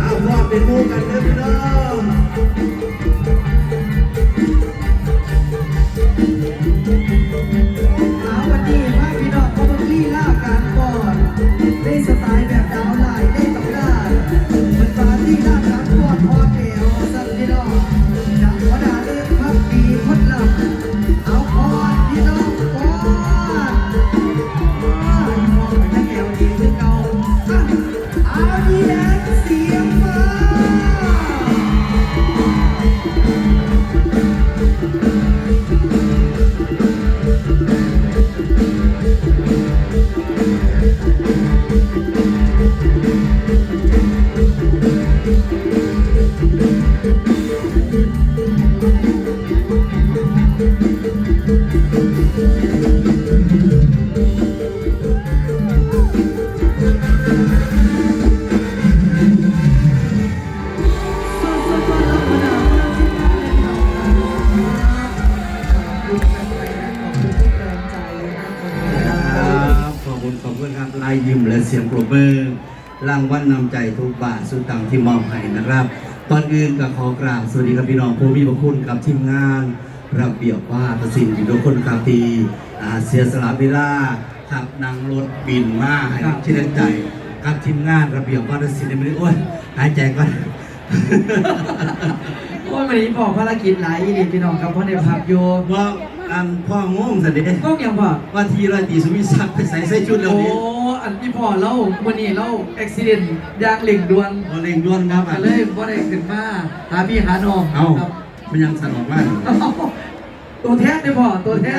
เอาพ่อเป็นมูกันเด้อพี่น้อง คขอบคุณขอบคุณครับลายยิ้มและเสียงปรบมือรางวัลนนำใจทุกบาทสุดตังที่มอบให้นะครับตอนอื่นก็ขอกราบสวัสดีครับพี่น้องผู้มีพระคุณกับทีมงานระเบียบว่าประสิทธิ์ทุกคนครับที่เสียสละเวลาขับนั่งรถบินมาให้ชื่ใจกับทีมงานระเบียบว่าประสิทธิ์ไม่ได้โอ้ยหายใจก่อน วันนี้พ่อภารกิจหลายพี่น้องครับพ่อในภาพโยว่าอันพ่อง่วงสันเด็จก็ยังพ่อว่าทีร้ตีสุวิศักไปใส่ใส่ชุดเหล่านี่โอันพี่พ่อเล่าวันนี้เล่าอุบิเหตุยางเหล่งดวนเหล่งดวนครับก็เลยบ่าได้ขึ้นมาหาพี่หาน้องเอามันยังสนุกมากตัวแท้ได้พ่อตัวแท้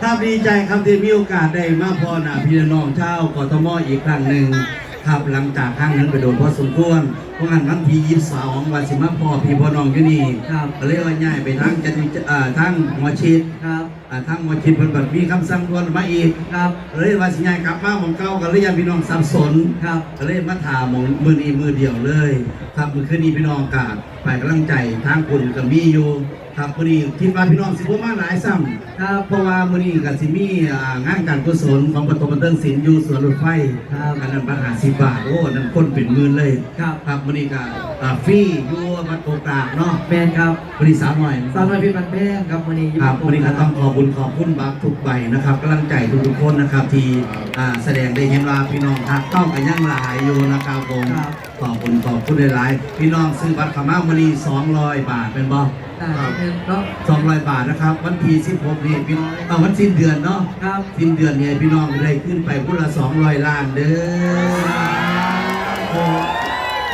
ถ้าดีใจครับที่มีโอกาสได้มาพ่อหน้าพี่น้องเช่ากทมอีกครั้งหนึ่งครับหลังจากครั้งนั้นไปโดนพ่อสมควรเพราะงั้นวันที่ยี่สิบสองวันสิมาพ่อพี่พ่อน้องอยู่นี่ครับก็เลยว่าย้ายไปทางจันทร์อ่าทางหัวชิดครับอ่าทางหัวชิดเพิ่นบัดมีคำสั่งด่วนมาอีกครับเลยว่าสิย้ายกลับมาหมองเก่าก็เลยยังพี่น้องสับสนครับก็เลยมาถามหมองมือนี้มือเดียวเลย ครับมือคืนนี้พี่น้องกาดไปกำลังใจทางคุณกับมีอยู่ครับมือนี้คิดว่าพี่น้องสิบ่มาหลายซ้ำครับเพราะว่ามื้อนี้ก็สิมีอ่างานการกุศลของประตูบันเทิงศิลป์อยู่สวนรถไฟครับอันนั้นปัญหาสิบบาทโอ้นั่นคนเป็นหมื่นเลยครับครับมื้อนี้ก็อ่าฟรีอยู่วัดโกกรากเนาะแมนครับมื้อนี้สามหน่อยสาวน้อยเพี่บันแพงครับวันนี้อยู่ครับมื้อนี้ก็ต้องขอบคุณขอบคุณบักทุกใบนะครับกำลังใจทุกๆคนนะครับที่อ่าแสดงได้เห็นว่าพี่น้องทักต้องกันยังหลายอยู่นะครับผมครับ ขอบคุณขอบคุณหลายๆพี่น้องซื้อบัตรเข้ามามื้อนี้200 บาทเป็นบ่ได้เนาะ200 บาทนะครับ วันที่16นี่พี่เอ่อวันสิ้นเดือนเนาะ ครับ สิ้นเดือนเนี่ยพี่น้องได้ขึ้นไปพุ่นละ200 ล้านเด้อ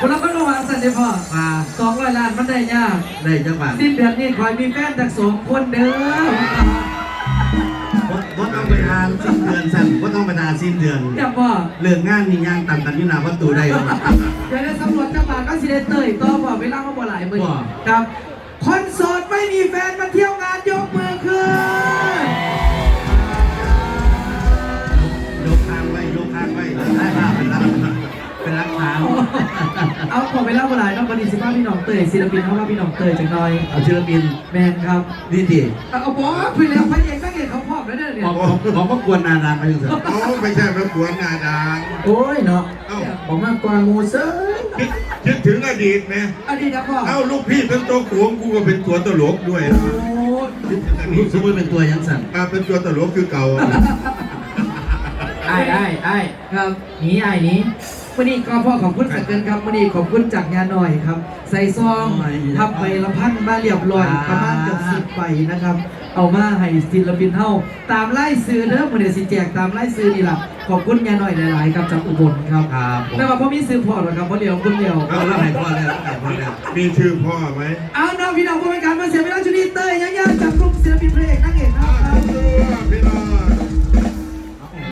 คนเราก็ระวังสันเดพ่อมาสองร้อยล้านมันได้ยากได้จังหวัดสิ้นเดือนนี้คอยมีแฟนจากสองคนเด้อบ่บ่ต้องไปทานสิ้นเดือนสั่นบ่ต้องไปทานสิ้นเดือนอย่าพ่อเรื่องงานมีงานตันกันอยู่หน้าประตูได้บ่เดี๋ยวได้สำรวจจังหวัดก็สิได้เตยต่อบอกเวลาเขาบ่หลายมือบ่ครับคนโสดไม่มีแฟนมาเที่ยวงานยกมือ เอาขอเวลาบ่หลายเนาะวันนี้สิมาพี่น้องเตยศิลปินเขาว่าพี่น้องเตยจังหน่อยเอาศิลปินแมนครับนี่ดิเอาเอาบอกคุยแล้วพระเอกนักเอกเขาพร้อมแล้วเนี่ยบอกบอกบอกว่ากวนนานานไปจังซั่นโอ้ไม่ใช่ประกวดนาดางโอ้ยเนาะเอ้าผมมากกว่างูเซิงคิดคิดถึงอดีตไหมอดีตนะพ่อเอ้าลูกพี่เป็นตัวขวงกูก็เป็นตัวตลกด้วยโอ้คิดถึงอดีรู้ตสึกว่าเป็นตัวยังสั่นอ่าเป็นตัวตลกคือเก่าไอ้ไอ้ไอ้ครับหนีไอ้หนี้ วันนี้ก็พ่อขอบคุณสักเกินครับวันนี้ขอบคุณจากงานหน่อยครับ ใส่ซองทับใบละพันมาเรียบร้อยประมาณเกือบสิบใบนะครับ เอามาให้ศิลปินเฮาตามไล่ซื้อเด้อมื้อนี้สิแจกตามไล่ซื้อนี่ล่ะขอบคุณงานหน่อยหลายๆครับจากอุบลครับครับผมแต่ว่าพ่อมีซื้อพอหรอกครับเพราะเดียวคนเดียวเอาแล้วให้พ่อแล้วให้พ่อแล้วมีชื่อพ่อไหมเอาน้องพี่น้องผู้เป็นการมาเสียเวลาชุดนี้เต้ยยังๆจากกลุ่มศิลปินเพลงนักเอกเฮา